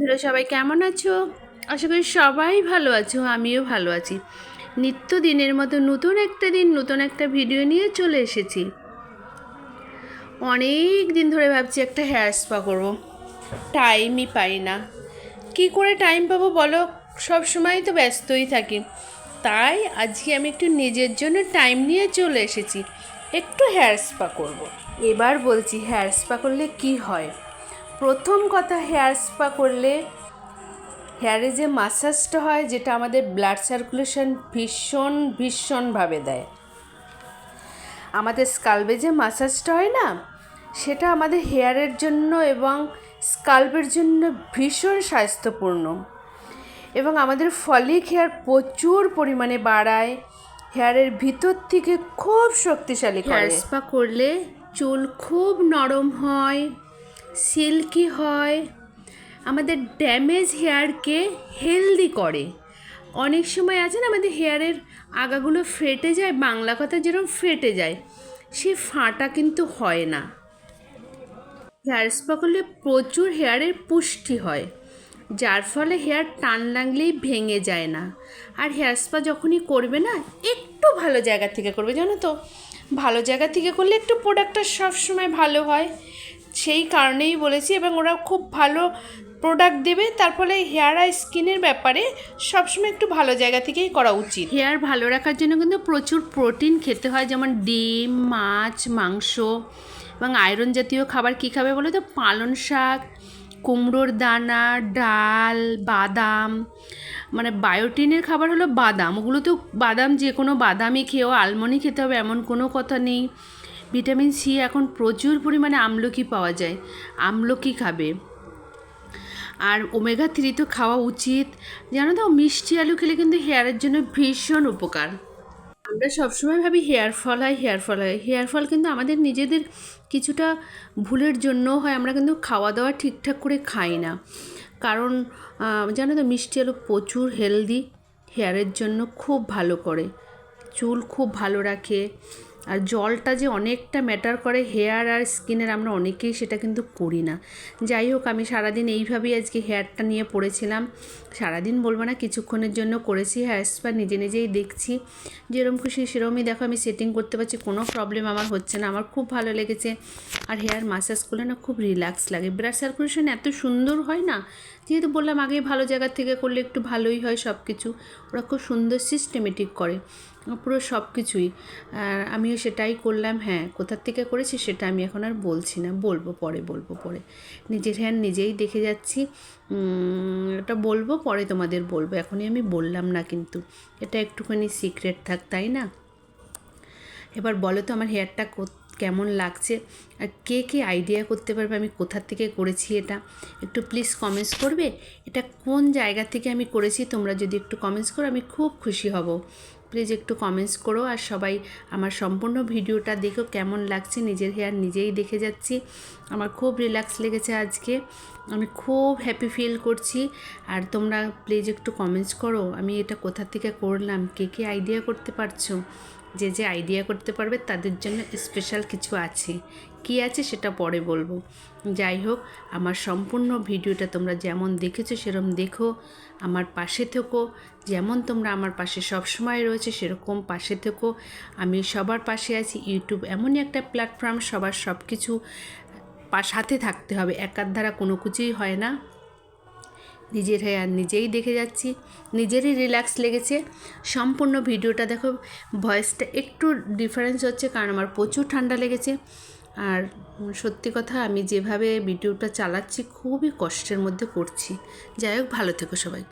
বন্ধুরা, সবাই কেমন আছো? আশা করি সবাই ভালো আছো, আমিও ভালো আছি। নিত্য দিনের মতো নতুন একটা দিন, নতুন একটা ভিডিও নিয়ে চলে এসেছি। অনেক দিন ধরে ভাবছি একটা হেয়ার স্পা করব। টাইমই পাই না। কি করে টাইম পাবো বলো? সব সময় তো ব্যস্তই থাকি। তাই আজকে আমি একটু নিজের জন্য টাইম নিয়ে চলে এসেছি। একটু হেয়ার স্পা করব। এবার বলছি হেয়ার স্পা করলে কি হয়? প্রথম কথা হেয়ার স্পা করলে হেয়ারে যে মাসাজটা হয়, যেটা আমাদের ব্লাড সার্কুলেশন ভীষণ, ভীষণভাবে দেয়। আমাদের স্কাল্পে যে মাসাজটা হয় না, সেটা আমাদের হেয়ারের জন্য এবং স্কাল্পের জন্য ভীষণ স্বাস্থ্যপূর্ণ। এবং আমাদের ফলিক হেয়ার প্রচুর পরিমাণে বাড়ায়, হেয়ারের ভিতর থেকে খুব শক্তিশালী হেয়ার স্পা করলে চুল খুব নরম হয় সিল্কি হয়। আমাদের ড্যামেজ হেয়ারকে হেলদি করে। অনেক সময় আছে না, আমাদের হেয়ারের আগাগুলো ফেটে যায়, বাংলা কথা যেরকম ফেটে যায়, সে ফাটা কিন্তু হয় না। হেয়ার স্পা করলে প্রচুর হেয়ারের পুষ্টি হয়, যার ফলে হেয়ার টান লাগলেই ভেঙে যায় না। আর হেয়ার স্পা যখনই করবে না, একটু ভালো জায়গা থেকে করবে, জানো তো? ভালো জায়গা থেকে করলে একটু প্রোডাক্টটা সবসময় ভালো হয়। সেই কারণেই বলেছি এবং ওরা খুব ভালো প্রোডাক্ট দেবে। তার ফলে হেয়ার আর স্কিনের ব্যাপারে সবসময় একটু ভালো জায়গা থেকেই করা উচিত। হেয়ার ভালো রাখার জন্য কিন্তু প্রচুর প্রোটিন খেতে হয়, যেমন ডিম, মাছ, মাংস এবং আয়রন জাতীয় খাবার কী খাবে বলে তো? পালন শাক, কুমড়োর দানা, ডাল, বাদাম। মানে বায়োটিনের খাবার হলো বাদাম। ওগুলো তো বাদাম যে কোনো বাদামই খেয়েও আলমন্ডই খেতে হবে, এমন কোনো কথা নেই। ভিটামিন সি এখন প্রচুর পরিমাণে আমলকি পাওয়া যায়, আমলকি খাবে। আর ওমেগা থ্রি তো খাওয়া উচিত। জানো তো, মিষ্টি আলু খেলে কিন্তু হেয়ারের জন্য ভীষণ উপকার। আমরা সবসময় ভাবি হেয়ার ফল হয়, হেয়ার ফল হয়। হেয়ার ফল কিন্তু আমাদের নিজেদের কিছুটা ভুলের জন্যও হয়, আমরা কিন্তু খাওয়া দাওয়া ঠিকঠাক করে খাই না। কারণ জানো তো, মিষ্টি আলু প্রচুর হেলদি হেয়ারের জন্য খুব ভালো করে। চুল খুব ভালো রাখে। আর জলটা যে অনেকটা ম্যাটার করে হেয়ার আর স্কিনের আমরা অনেকেই সেটা কিন্তু করি না। যাই হোক, আমি সারাদিন এইভাবেই আজকে হেয়ারটা নিয়ে পড়েছিলাম। সারাদিন বলব না, কিছুক্ষণের জন্য করেছি হেয়ার স্পা নিজে নিজেই দেখছি। যেরকম খুশি সেরকমই দেখো, আমি সেটিং করতে পারছি, কোনো প্রবলেম আমার হচ্ছে না। আমার খুব ভালো লেগেছে। আর হেয়ার মাসাজ করলে না খুব রিল্যাক্স লাগে। ব্লাড সার্কুলেশন এত সুন্দর হয় না? যেহেতু বললাম আগে ভালো জায়গা থেকে করলে একটু ভালোই হয় সব কিছু ওরা খুব সুন্দর সিস্টেমেটিক করে। পুরো সব কিছুই আর আমিও সেটাই করলাম হ্যাঁ কোথার থেকে করেছি সেটা আমি এখন আর বলছি না, বলব পরে বলব পরে। নিজের হ্যাঁ নিজেই দেখে যাচ্ছি এটা বলব, পরে তোমাদের বলব, এখনই আমি বললাম না কিন্তু। এটা একটুখানি সিক্রেট থাক, তাই না? এবার বলো তো আমার হেয়ারটা কেমন লাগছে? আর কে কে আইডিয়া করতে পারবে আমি কোথার থেকে করেছি এটা? একটু প্লিজ কমেন্টস করবে? এটা কোন জায়গা থেকে আমি করেছি? তোমরা যদি একটু কমেন্টস করো, আমি খুব খুশি হব। প্লিজ একটু কমেন্টস করো আর সবাই আমার সম্পূর্ণ ভিডিওটা দেখো কেমন লাগছে। নিজের হেয়ার নিজেই দেখে যাচ্ছি। আমার খুব রিল্যাক্স লেগেছে আজকে। আমি খুব হ্যাপি ফিল করছি। আর তোমরা প্লিজ একটু কমেন্টস করো। আমি এটা কোথা থেকে করলাম? কে কে আইডিয়া করতে পারছ? যে যে আইডিয়া করতে পারবে তাদের জন্য স্পেশাল কিছু আছে। কি আছে সেটা পরে বলব। যাই হোক, আমার সম্পূর্ণ ভিডিওটা তোমরা যেমন দেখেছ সেরকম দেখো। আমার পাশে থেকো। যেমন তোমরা আমার পাশে সব সময় রয়েছে সেরকম পাশে থেকো। আমি সবার পাশে আছি। ইউটিউব এমনই একটা প্ল্যাটফর্ম সবার সব কিছু সাথে থাকতে হবে। একার দ্বারা কোনো কিছুই হয় না। নিজের আর নিজেই দেখে যাচ্ছি। নিজেরই রিল্যাক্স লেগেছে। সম্পূর্ণ ভিডিওটা দেখো ভয়েসটা একটু ডিফারেন্স হচ্ছে কারণ আমার প্রচুর ঠান্ডা লেগেছে। আর সত্যি কথা, আমি যেভাবে ভিডিওটা চালাচ্ছি, খুবই কষ্টের মধ্যে করছি। যাই হোক, ভালো থেকো সবাই।